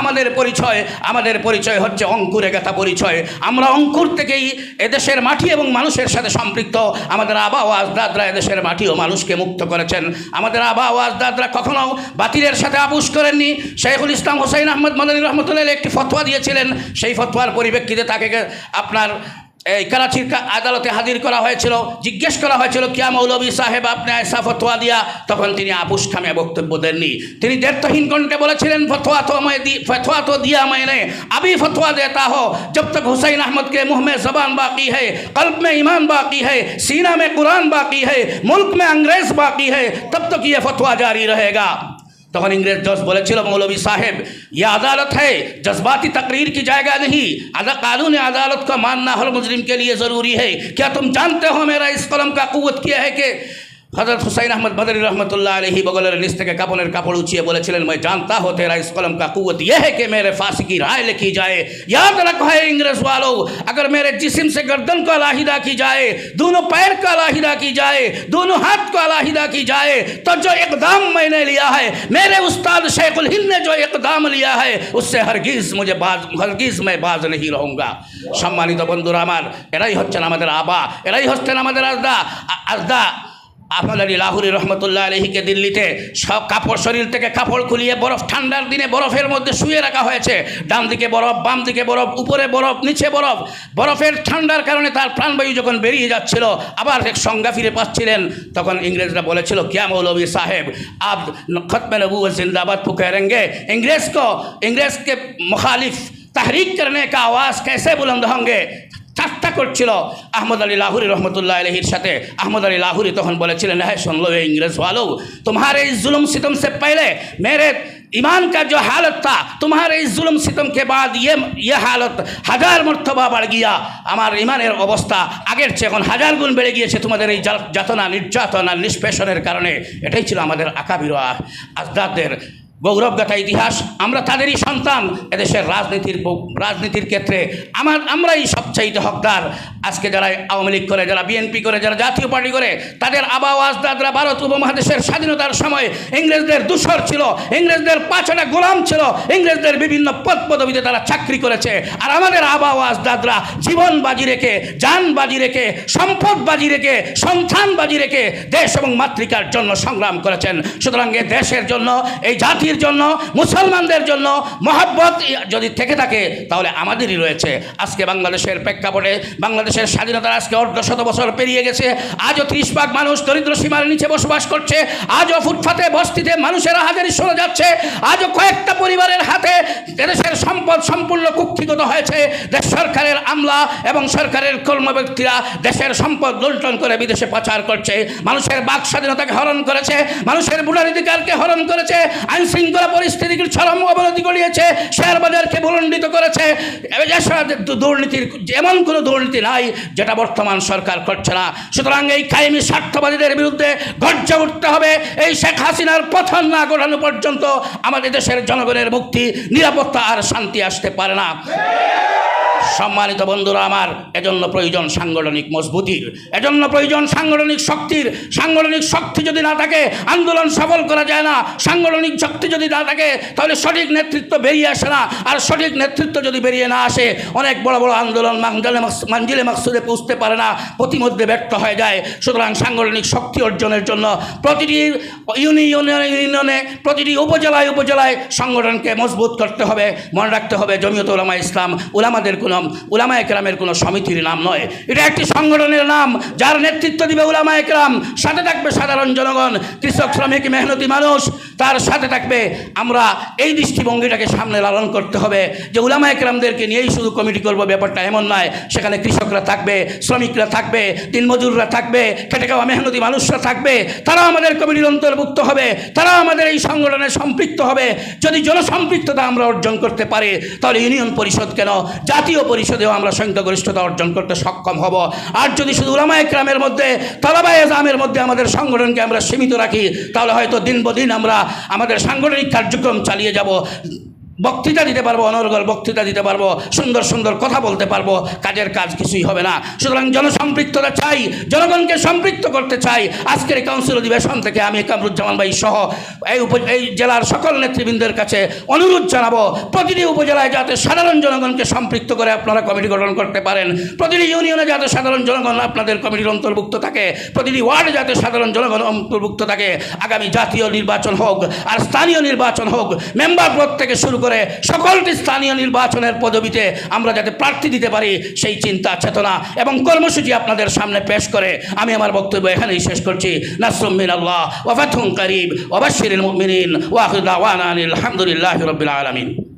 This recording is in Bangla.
আমাদের পরিচয় আমাদের পরিচয় হচ্ছে অঙ্কুরে গেথা পরিচয়। আমরা অঙ্কুর থেকেই এদেশের মাটি এবং মানুষের সাথে সম্পৃক্ত। আমাদের আবা ও আজদাদরা এদেশের মাটি ও মানুষকে মুক্ত করেছেন। আমাদের আবা ও আজদাদরা কখনও বাতিলের সাথে আপুস করেননি। শেখুল ইসলাম হোসেন আহমদ মদানী রহমতুল্লাহ একটি ফতোয়া দিয়েছিলেন। সেই ফতোয়ার পরিপ্রেক্ষিতে তাকে আপনার এই করাচির কা- আদালতে হাজির করা হয়েছিল জিজ্ঞেস করা হয়েছিল কিয়া মৌলবী সাহেব আপনি ऐसा ফতোয়া দিয়া তখন তিনি আপুস খামে বক্তব্য দেননি তিনি দেড়তহীন কণ্ঠে বলেছিলেন ফতোয়া তো मैं दी फतवा तो दिया मैंने अभी फतवा देता हो जब तक हुसैन अहमद के मुंह में जबान बाकी है कल्ब में ईमान बाकी है सीना में कुरान बाकी है मुल्क में अंग्रेज बाकी है तब तक ये फतवा जारी रहेगा তখন ইংরেজ জজ বলেছিল মৌলবী সাহেব ইয়া আদালত है जज्बाती तकरीर की जाएगा नहीं अदा कानून अदालत का मानना हर मुजरिम के लिए ज़रूरी है क्या तुम जानते हो मेरा इस कलम का कुत किया है कि হজরত हुसैन अहमद বদরি রহমতুল্লাহ আলহি বগলের নিচ থেকে কাপনের কাপড় উঁচিয়ে বলেছিলেন मैं जानता हो तेरा इस कलम का कुत यह है कि मेरे फांसी की राय लिखी जाए याद रखो है इंग्रेज वालों अगर मेरे जिसम से गर्दन को अलाहिदा की जाए, दोनों पैर को अलाहिदा की जाए, दोनों हाथ को अलाहिदा की जाए तो जो इकदाम मैंने लिया है, मेरे उस्ताद शेखुल हिंद ने जो इकदाम लिया है, उससे हरगिज़ मुझे बाज, हरगिज़ मैं बाज नहीं रहूँगा। सम्मानित বন্ধুরা আমার এরাই হচ্ছেন আমাদের আবা এরাই হচ্ছেন আমাদের আফাল আলী লাহুরি রহমতুল্লাহ আলহীকে দিল্লিতে সব কাপড় শরীর থেকে কাপড় খুলিয়ে বরফ ঠান্ডার দিনে বরফের মধ্যে শুয়ে রাখা হয়েছে। ডান দিকে বরফ, বাম দিকে বরফ, উপরে বরফ, নিচে বরফ। বরফের ঠান্ডার কারণে তার প্রাণবায়ু যখন বেরিয়ে যাচ্ছিল, আবার এক সংজ্ঞা ফিরে পাচ্ছিলেন। তখন ইংরেজরা বলেছিল, ক্যা মৌলভী সাহেব আব খতমে নবু জিন্দাবাদ পুকেরেঙ্গে। ইংরেজ কো ইংরেজকে মুখালিফ تحریک کرنے کا آواز کیسے بلند ঠাট্টা করছিল। আহমদ আলী লাহুরি রহমতুল্লাহ আলহির সাথে। আহমদ আলী লাহুরি তখন বলেছিলেন হ্যাঁ শুনলো ইংরেজ ভালো তোমার এই জুলুম সিতম সে পাইলে মেরে ইমান কাজ যে হালত था তোমার এই জুলুম सितम के बाद ইয়ে হালত, হাজার মর্তবা বাড় গিয়া আমার ইমানের অবস্থা আগের চেয়ে এখন হাজার গুণ বেড়ে গিয়েছে তোমাদের এই যাতনা নির্যাতনা নিষ্পেষণের কারণে। এটাই ছিল আমাদের আকাবির আজদাদের গৌরবগাথা ইতিহাস, আমরা তাদেরই সন্তান। এদেশের রাজনীতির রাজনীতির ক্ষেত্রে আমার, আমরাই সবচাইতে হকদার। আজকে যারা আওয়ামী লীগ করে, যারা বিএনপি করে, যারা জাতীয় পার্টি করে, তাদের আবা আজদাদরা ভারত উপমহাদেশের স্বাধীনতার সময় ইংরেজদের দূষর ছিল, ইংরেজদের পাঁচটা গোলাম ছিল, ইংরেজদের বিভিন্ন পদ পদবিতে তারা চাকরি করেছে। আর আমাদের আবা আজদাদরা জীবন বাজি রেখে, যান বাজি রেখে, সম্পদ বাজি রেখে, সন্তান বাজি রেখে দেশ এবং মাতৃকার জন্য সংগ্রাম করেছেন। সুতরাং এ দেশের জন্য, এই জাতির জন্য, মুসলমানদের জন্য মহাব্বত যদি থেকে থাকে, তাহলে আমাদেরই রয়েছে। আজকে বাংলাদেশের প্রেক্ষাপটে, বাংলাদেশের স্বাধীনতার আজকে অর্ধ শত বছর পেরিয়ে গেছে। আজও ত্রিশ ভাগ মানুষ দরিদ্র সীমার নিচে বসবাস করছে। আজও ফুটফাতে বস্তিতে মানুষেরা হাজারি শোনা যাচ্ছে। আজও কয়েকটা পরিবারের হাতে দেশের সম্পদ সম্পূর্ণ কুক্ষিগত হয়েছে। দেশ সরকারের আমলা এবং সরকারের কর্মব্যক্তিরা দেশের সম্পদ লুণ্ঠন করে বিদেশে পাচার করছে। মানুষের বাক স্বাধীনতাকে হরণ করেছে। মানুষের ভোটাধিকারকে হরণ করেছে। আইন শৃঙ্খলা পরিস্থিতির চরম অবনতি ঘটিয়েছে, শেয়ার বাজারকে ভুলণ্ডিত করেছে। দুর্নীতির এমন কোনো দুর্নীতি নাই, যেটা বর্তমান সরকার করছে না। সুতরাং এই কায়েমি স্বার্থবাদীদের বিরুদ্ধে গর্জে উঠতে হবে। এই শেখ হাসিনার পথন না ঘটানো পর্যন্ত আমাদের দেশের জনগণের মুক্তি, নিরাপত্তা আর শান্তি আসতে পারে না। সম্মানিত বন্ধুরা, আমার এজন্য প্রয়োজন সাংগঠনিক মজবুতির, এজন্য প্রয়োজন সাংগঠনিক শক্তির। সাংগঠনিক শক্তি যদি না থাকে, আন্দোলন সফল করা যায় না। সাংগঠনিক শক্তি যদি না থাকে, তাহলে সঠিক নেতৃত্ব বেরিয়ে আসে না। আর সঠিক নেতৃত্ব যদি বেরিয়ে না আসে, অনেক বড় বড় আন্দোলন মাঞ্জালে মাঞ্জিলে মাকসুদে পৌঁছতে পারে না, প্রতিমধ্যে ব্যর্থ হয়ে যায়। সুতরাং সাংগঠনিক শক্তি অর্জনের জন্য প্রতিটি ইউনিয়নে ইউনিয়নে, প্রতিটি উপজেলায় উপজেলায় সংগঠনকে মজবুত করতে হবে। মনে রাখতে হবে জমিয়ত উলামা ইসলাম উলামাদের কোনো উলামা একরামের কোনো সমিতির নাম নয়। এটা একটি সংগঠনের নাম, যার নেতৃত্ব দিবে উলামা একরাম সাথে থাকবে সাধারণ জনগণ, কৃষক, শ্রমিক, মেহনতি মানুষ। তার সাথে থাকবে আমরা এই দৃষ্টিভঙ্গিটাকে সামনে লালন করতে হবে যে উলামা একরামদেরকে নিয়েই শুধু কমিটি করব, ব্যাপারটা এমন নয়। সেখানে কৃষকরা থাকবে, শ্রমিকরা থাকবে দিনমজুররা থাকবে, খেটে খাওয়া মেহনতি মানুষরা থাকবে। তারাও আমাদের কমিটির অন্তর্ভুক্ত হবে, তারাও আমাদের এই সংগঠনে সম্পৃক্ত হবে। যদি জনসম্পৃক্ততা আমরা অর্জন করতে পারি, তাহলে ইউনিয়ন পরিষদ কেন জাতীয় পরিষদেও আমরা সংখ্যাগরিষ্ঠতা অর্জন করতে সক্ষম হব। আর যদি শুধু উলামা একরামের মধ্যে তালাবাই এজামের মধ্যে আমাদের সংগঠনকে আমরা সীমিত রাখি, তাহলে হয়তো দিন বদিন আমরা আমাদের সাংগঠনিক কার্যক্রম চালিয়ে যাব। বক্তৃতা দিতে পারব, অনর্গল বক্তৃতা দিতে পারব, সুন্দর সুন্দর কথা বলতে পারব, কাজের কাজ কিছুই হবে না। সুতরাং জনসম্পৃক্ততা চাই, জনগণকে সম্পৃক্ত করতে চাই। আজকের কাউন্সিল অধিবেশন থেকে আমি কামরুজ্জামান ভাই সহ এই উপ, এই জেলার সকল নেতৃবৃন্দের কাছে অনুরোধ জানাব, প্রতিটি উপজেলায় যাতে সাধারণ জনগণকে সম্পৃক্ত করে আপনারা কমিটি গঠন করতে পারেন। প্রতিটি ইউনিয়নে যাতে সাধারণ জনগণ আপনাদের কমিটির অন্তর্ভুক্ত থাকে। প্রতিটি ওয়ার্ডে যাতে সাধারণ জনগণ অন্তর্ভুক্ত থাকে। আগামী জাতীয় নির্বাচন হোক আর স্থানীয় নির্বাচন হোক মেম্বার পদ থেকে শুরু করে সকলটি স্থানীয় নির্বাচনের পদবিতে আমরা যাতে প্রার্থী দিতে পারি, সেই চিন্তা, চেতনা এবং কর্মসূচি আপনাদের সামনে পেশ করে আমি আমার বক্তব্য এখানেই শেষ করছি। নাসরুমিন আল্লাহ ওয়াফাথুম করিব ওবাশির মিন ওয়াহুদ্দাওয়ান আলহামদুলিল্লাহ রবিল আলামিন।